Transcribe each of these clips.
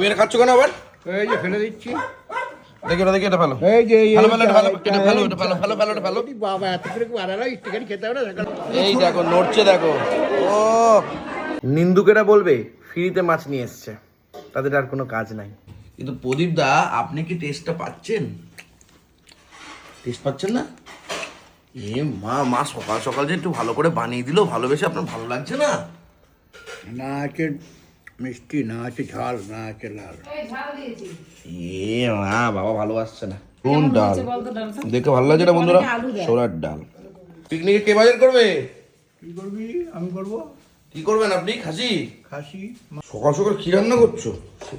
তুমি এটা খাচ্ছ কেন আবার? এই যে ফেলে দিচ্ছি। দেখি ওটা দেখি এটা ভালো এই যে ভালো ভালো এটা ভালো এটা ভালো এটা ভালো ভালো ভালো এটা ভালো বাবা এত করে কি একটুখানি খেতে হবে না এই দেখো নড়ছে দেখো। ও। নিন্দুকেরা বলবে ফ্রিতে মাছ নিয়ে এসছে। তাদের আর কোনো কাজ নাই। কিন্তু প্রদীপ দা আপনি কি টেস্টটা পাচ্ছেন? টেস্ট পাচ্ছেন না? এ মা মা সকাল সকাল যে একটু ভালো করে বানিয়ে দিলো ভালোবেসে আপনার ভালো লাগছে না? না মিষ্টি না আছে ঝাল না আছে লাল। এ মা বাবা ভালো আসছে না কোন ডাল? দেখে ভালো লাগছে না বন্ধুরা? ছোলার ডাল। পিকনিকে কে বাজার করবে? কি করবি? আমি করব। কি করবেন আপনি? খাসি? খাসি। সকাল সকাল কি রান্না করছ?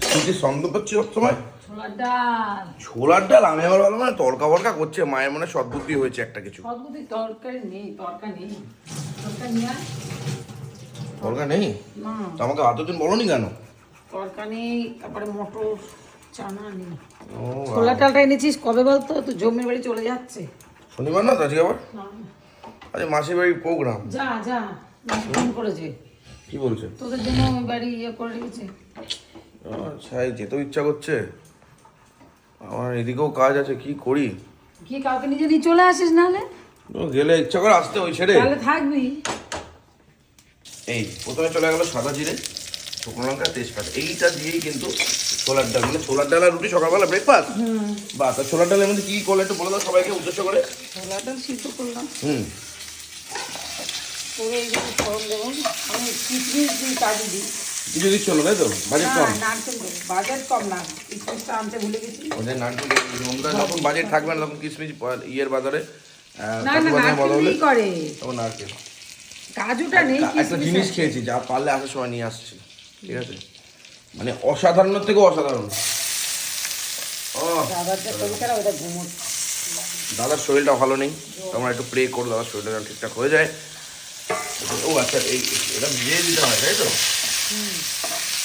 শীতের সন্দেহ পাচ্ছি সবসময় ছোলার ডাল। ছোলার ডাল? আমি আবার ভালো মানে তরকা ফরকা করছে মায়ের মনে সদ্বুদ্ধি হয়েছে একটা কিছু। সবগুলি তরকারি নেই তরকারি নেই। তরকারি নিয়ে। তরকা নেই? না। তো আমাকে এতদিন বলনি কেন? তরকা নেই তারপরে মটর চানা নেই। ডালটা এনেছিস কবে বলতো? তুই জমির বাড়ি চলে যাচ্ছে। শনিবার না তো আজকে আবার? আরে মাসির বাড়ির প্রোগ্রাম যা যা ফোন করেছে। কি বলছে? তোদের জন্য ওই বাড়ি ইয়ে করে রেখেছে। আচ্ছা যেতেও ইচ্ছা করছে। আমার এদিকেও কাজ আছে কি করি? কি কাউকে নিজে নিয়ে চলে আসিস নাহলে? গেলে ইচ্ছা করে আসতে ওই ছেড়ে। তাহলে থাকবি। এই প্রথমে চলে গেল সাদা জিরে শুকনো লঙ্কা তেজপাতা। এইটা দিয়েই কিন্তু ছোলার ডাল মানে ছোলার ডাল আর রুটি সকালবেলা ব্রেকফাস্ট বা তা ছোলার ডালের মধ্যে কি করলে একটু বলে দাও সবাইকে উদ্দেশ্য করে। ছোলার ডাল সিদ্ধ করলাম। হুম। কিশমিশ কিছু দিচ্ছ না তাই তো? বাজেট কম? নারকেল বাজার কম না কিশমিশটা আনতে ভুলে গেছি। ওদের নারকেল যখন বাজেট থাকবে না তখন কিসমিস ইয়ের বাজারে না না নারকেল করে। তখন নারকেল কাজুটা নেই একটা জিনিস খেয়েছি যা পারলে আসার সময় নিয়ে আসছি ঠিক আছে? মানে অসাধারণের থেকেও অসাধারণ। ও দাদার শরীরটা ভালো নেই। তোমরা একটু প্রে করো দাদার শরীরটা যেন ঠিকঠাক হয়ে যায়। ও আচ্ছা এই এটা ভিজিয়ে দিতে হয় তাই তো?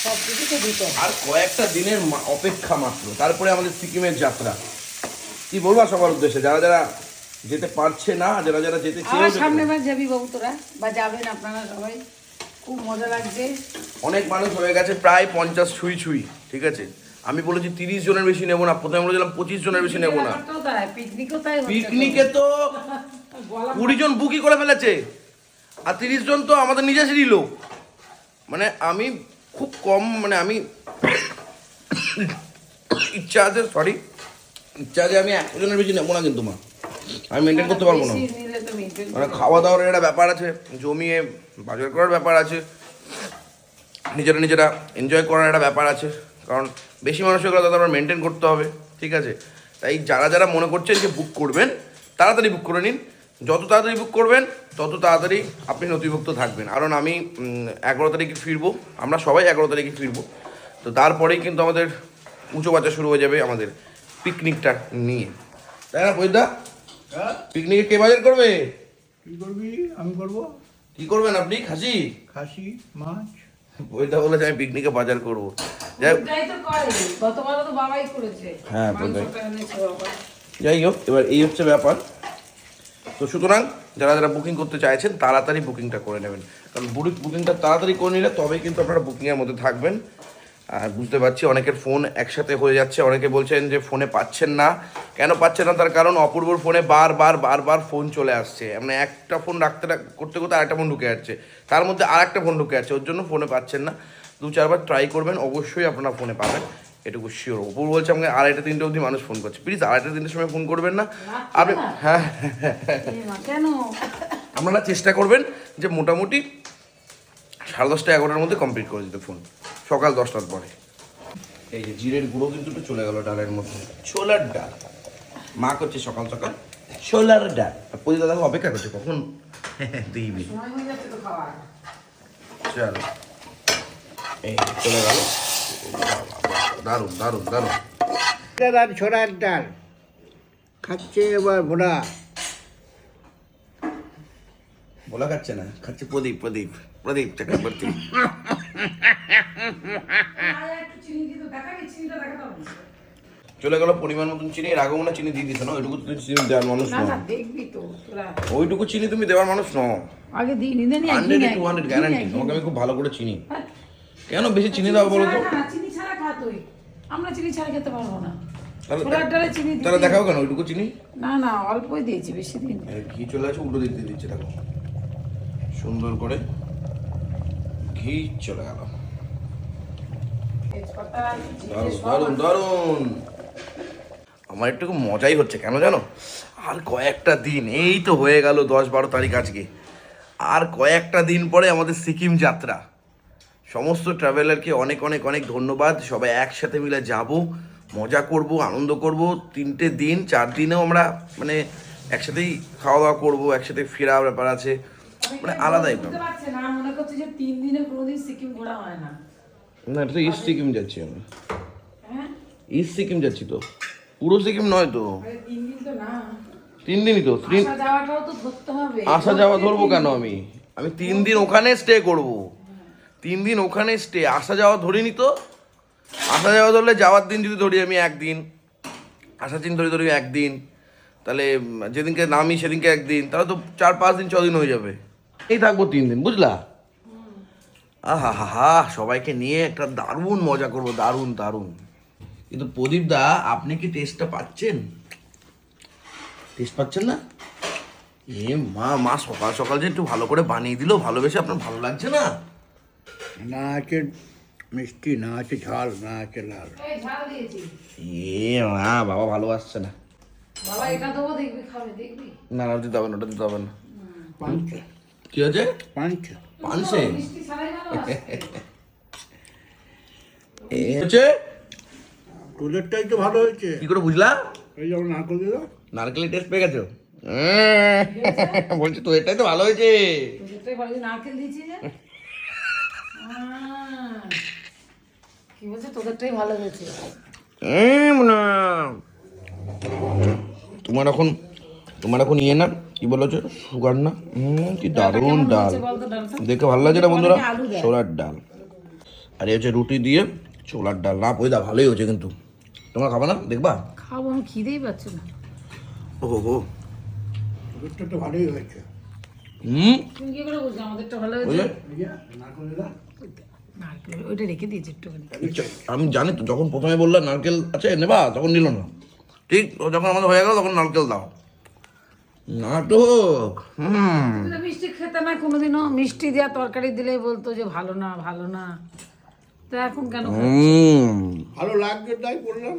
সব কিছু তো দিতে হবে। আর কয়েকটা দিনের মা- অপেক্ষা মাত্র। তারপরে আমাদের সিকিমের যাত্রা। কি বলবা সবার উদ্দেশ্যে? যারা যারা যেতে পারছে না যারা যারা যেতে চেয়েও সামনে। বার যাবি বাবু তোরা বা যাবেন আপনারা সবাই। খুব মজা লাগছে। অনেক মানুষ হয়ে গেছে প্রায় পঞ্চাশ ছুঁই ছুঁই ঠিক আছে? আমি বলেছি তিরিশ জনের বেশি নেব না প্রথমে বলেছিলাম পঁচিশ জনের বেশি নেব না। পিকনিকে তো কুড়ি জন বুকই করে ফেলেছে আর তিরিশ জন তো আমাদের নিজেদেরই লোক। মানে আমি খুব কম মানে আমি ইচ্ছা আছে সরি ইচ্ছা আছে আমি একশো জনের বেশি নেব না কিন্তু মা। আমি মেনটেন করতে পারব না। মানে খাওয়া দাওয়ার একটা ব্যাপার আছে জমিয়ে বাজার করার ব্যাপার আছে নিজেরা নিজেরা এনজয় করার একটা ব্যাপার আছে কারণ বেশি মানুষের কথা তারপর মেনটেন করতে হবে ঠিক আছে? তাই যারা যারা মনে করছেন যে বুক করবেন তাড়াতাড়ি বুক করে নিন। যত তাড়াতাড়ি বুক করবেন তত তাড়াতাড়ি আপনি নথিভুক্ত থাকবেন। কারণ আমি এগারো তারিখে ফিরবো আমরা সবাই এগারো তারিখে ফিরবো। তো তারপরেই কিন্তু আমাদের উঁচু বাচ্চা শুরু হয়ে যাবে আমাদের পিকনিকটা নিয়ে। তাই না হ্যাঁ পিকনিকে কে বাজার করবে? কি করবি? আমি করব। কি করবেন আপনি? খাসি? খাসি মাছ। ওইটা বলেছে আমি পিকনিকে বাজার করব। যাই হোক। তো করে। গতবারও তো বাবাই করেছে। হ্যাঁ। যাই হোক এবার এই হচ্ছে ব্যাপার। তো সুতরাং যারা যারা বুকিং করতে চাইছেন তাড়াতাড়ি বুকিংটা করে নেবেন। কারণ বুকিংটা তাড়াতাড়ি করে নিলে তবেই কিন্তু আপনারা বুকিংয়ের মধ্যে থাকবেন। আর বুঝতে পারছি অনেকের ফোন একসাথে হয়ে যাচ্ছে অনেকে বলছেন যে ফোনে পাচ্ছেন না। কেন পাচ্ছেন না? তার কারণ অপূর্বর ফোনে বারবার বারবার ফোন চলে আসছে। মানে একটা ফোন রাখতে রাখ- করতে করতে আরেকটা ফোন ঢুকে যাচ্ছে। তার মধ্যে আর একটা ফোন ঢুকে যাচ্ছে ওর জন্য ফোনে পাচ্ছেন না। দু চারবার ট্রাই করবেন অবশ্যই আপনারা ফোনে পাবেন। এটুকু শিওর অপূর্ব বলছে আমাকে আড়াইটা তিনটে অবধি মানুষ ফোন করছে। প্লিজ আড়াইটা তিনটের সময় ফোন করবেন না। আপনি হ্যাঁ। কেন? আপনারা চেষ্টা করবেন যে মোটামুটি সাড়ে দশটা এগারোটার মধ্যে কমপ্লিট করে দিতে ফোন। সকাল দশটার পরে। এই যে জিরের গুঁড়ো কিন্তু একটু চলে গেল ডালের মধ্যে। ছোলার ডাল। মা করছে সকাল সকাল। ছোলার ডাল। আর পরি দাদা অপেক্ষা করছে কখন? দিবি সময় হয়ে যাচ্ছে তো খাওয়ার। চলো। এই চলে গেল। দারুণ দারুণ দারুণ। ডাল ছোড়ার ডাল খাচ্ছে এবার ভোড়া বলা খাচ্ছে না খাচ্ছে প্রদীপ প্রদীপ। প্রদীপ চক্রবর্তী দিত না। চলে গেল পরিমাণ মতন চিনি এর আগেও না চিনি দিয়ে দিত না ওইটুকু তুমি চিনি দেওয়ার মানুষ না না দেখবি তো ওইটুকু চিনি তুমি দেওয়ার মানুষ নও। আগে দিই নিদে নিয়ে হান্ড্রেড টু হান্ড্রেড গ্যারান্টি তোমাকে আমি খুব ভালো করে চিনি। কেন বেশি চিনি দাও বলো তো? চিনি ছাড়া খা তুই। আমরা চিনি ছাড়া খেতে পারব না। তাহলে- দেখাও কেন ওইটুকু চিনি? না না অল্পই দিয়েছি বেশি দিন ঘি চলে আসে উল্টো দিয়ে দিচ্ছে দেখো। সুন্দর করে ঘি চলে গেল। দারুণ দারুণ আমার একটু মজাই হচ্ছে কেন জানো? আর কয়েকটা দিন এই তো হয়ে গেল দশ বারো তারিখ আজকে। আর কয়েকটা দিন পরে আমাদের সিকিম যাত্রা। সমস্ত ট্রাভেলারকে অনেক অনেক অনেক ধন্যবাদ। সবাই একসাথে মিলে যাব মজা করব আনন্দ করব। তিনটে দিন চার দিনেও আমরা মানে একসাথেই খাওয়া দাওয়া করব একসাথে ফেরার ব্যাপার আছে। মানে আলাদাই ব্যাপার না মনে করছে যে তিন দিনে কোনোদিন সিকিম ঘোরা হয় না। না এটা তো ইস্ট সিকিম যাচ্ছি আমি। হ্যাঁ? ইস্ট সিকিম যাচ্ছি তো। পুরো সিকিম নয় তো। তিন দিন তো না। তিন দিনই তো আসা যাওয়াটাও তো ধরতে হবে। আসা যাওয়া ধরবো কেন আমি? আমি তিন দিন ওখানে স্টে করব। তিন দিন ওখানে স্টে আসা যাওয়া ধরিনি তো। আসা যাওয়া ধরলে যাওয়ার দিন যদি ধরি আমি একদিন। আসার দিন ধরি ধরি একদিন। তাহলে যেদিনকে নামি সেদিনকে একদিন। তাহলে তো চার পাঁচ দিন ছ দিন হয়ে যাবে। এই থাকব তিন দিন বুঝলা? আহা হা হা সবাইকে নিয়ে একটা দারুণ মজা করব দারুণ দারুণ। কিন্তু প্রদীপ দা আপনি কি টেস্টটা পাচ্ছেন? টেস্ট পাচ্ছেন না? এ মা মা সকাল সকাল যে একটু ভালো করে বানিয়ে দিল ভালোবেসে আপনার ভালো লাগছে না? না আছে মিষ্টি না আছে ঝাল না আছে লাল। এ মা বাবা ভালো আসছে না। বাবা এটা দেবো দেখবি খাবে দেখবি? না না দিতে হবে না ওটা দিতে হবে না। কি হয়েছে? পাঞ্চ। এ হচ্ছে? তোদেরটাই তো ভালো হয়েছে। কি করে বুঝলা? এই যেমন নারকল দিল নারকেলের টেস্ট পেয়ে গেছো? বলছি তো এটাই তো ভালো হয়েছে। নারকেল দিয়েছি যে? কি বলছে? তোদেরটাই ভালো হয়েছে। না তোমার এখন তোমার এখন ইয়ে না? কি বলেছ? সুগার না? হুম কি দারুণ ডাল? দেখে ভালো লাগছে না বন্ধুরা। ছোলার ডাল। আর এই হচ্ছে রুটি দিয়ে ছোলার ডাল। না পয়দা ভালোই হয়েছে কিন্তু। তোমরা খাবা না? দেখবা? খাব আমি খিদেই পাচ্ছে না। ও হো তো ভালোই হয়েছে। হুম? তুমি কি করে বুঝছ আমাদেরটা ভালো হয়েছে? যে, এই যে নারকল দিলাম নারকেল ওইটা রেখে দিয়েছি একটুখানি। আমি জানি তো যখন প্রথমে বললাম নারকেল আছে নেবা তখন নিল না। ঠিক ও যখন আমাদের হয়ে গেল তখন নারকেল দাও। নাটক হুম। মিষ্টি খেতে না কোনোদিনও মিষ্টি দেওয়া তরকারি দিলেই বলতো যে ভালো না ভালো না। তো এখন কেন ভালো লাগছে তাই বললাম।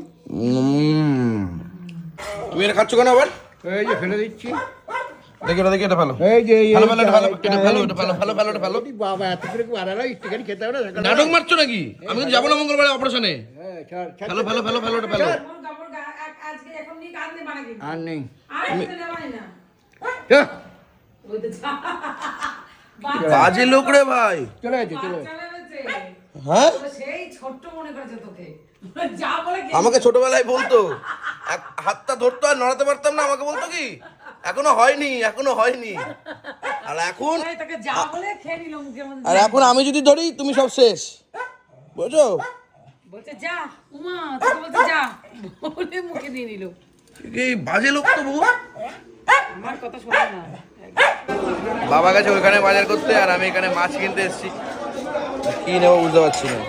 তুমি এটা খাচ্ছ কেন আবার? এই যে ফেলে দিচ্ছি। দেখি এটা দেখি এটা ভালো এই যে ভালো ভালো এটা ভালো এটা ভালো এটা ভালো ভালো ভালো এটা ভালো বাবা এত করে বাড়ালো? একটুখানি খেতে হবে না নাটক মারছো নাকি? আমি কিন্তু যাব না মঙ্গলবার অপারেশনে। হ্যাঁ, ভালো ভালো ভালো এটা আর নেই। হ্যাঁ, বাজে লোক রে ভাই। চলে গেছে চলে হ্যাঁ? সেই ছোট্ট মনে করেছে তোকে। যা বলে গে- আমাকে ছোটবেলায় বলতো হাতটা ধরতো আর নড়াতে পারতাম না আমাকে বলতো কি? এখনও হয়নি এখনও হয়নি। আর এখন আর এখন আমি যদি ধরি তুমি সব শেষ। বুঝছ? বলছে যা উমা তোকে বলছে যা। বলে মুখে দিয়ে নিল। এই বাজে লোক তো না বাবা গেছে ওইখানে বাজার করতে আর আমি এখানে মাছ কিনতে এসেছি। কি নেব বুঝতে পারছি না।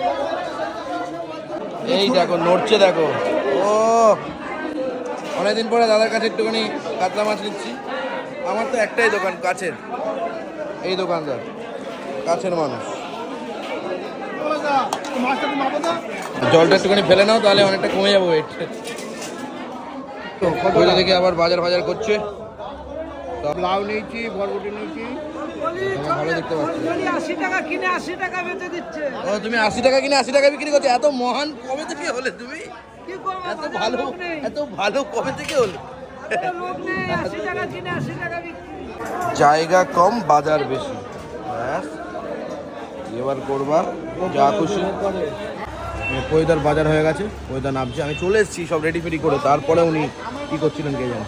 এই দেখো, নড়ছে দেখো। ও, অনেকদিন পরে দাদার কাছে একটুখানি কাতলা মাছ নিচ্ছি। আমার তো একটাই দোকান, কাছের। এই দোকানদার, কাছের মানুষ। জলটা একটুখানি ফেলে নাও, তাহলে অনেকটা কমে যাব। ওয়েট দেখে আবার বাজার বাজার করছে। লাউ নিয়েছি বরবটি নিয়েছি। ভালো দেখতে পাচ্ছি। টাকা কিনে আশি টাকা বেচে দিচ্ছে। ও তুমি আশি টাকা কিনে আশি টাকা বিক্রি করছ? এত মহান কবে থেকে হলে তুমি? এত ভালো এত ভালো কবে থেকে হলে? জায়গা কম বাজার বেশি। এবার করবা যা খুশি। পয়দার বাজার হয়ে গেছে পয়দা নামছে। আমি চলে এসেছি সব রেডি ফেডি করে তারপরে উনি কি করছিলেন কে জানে।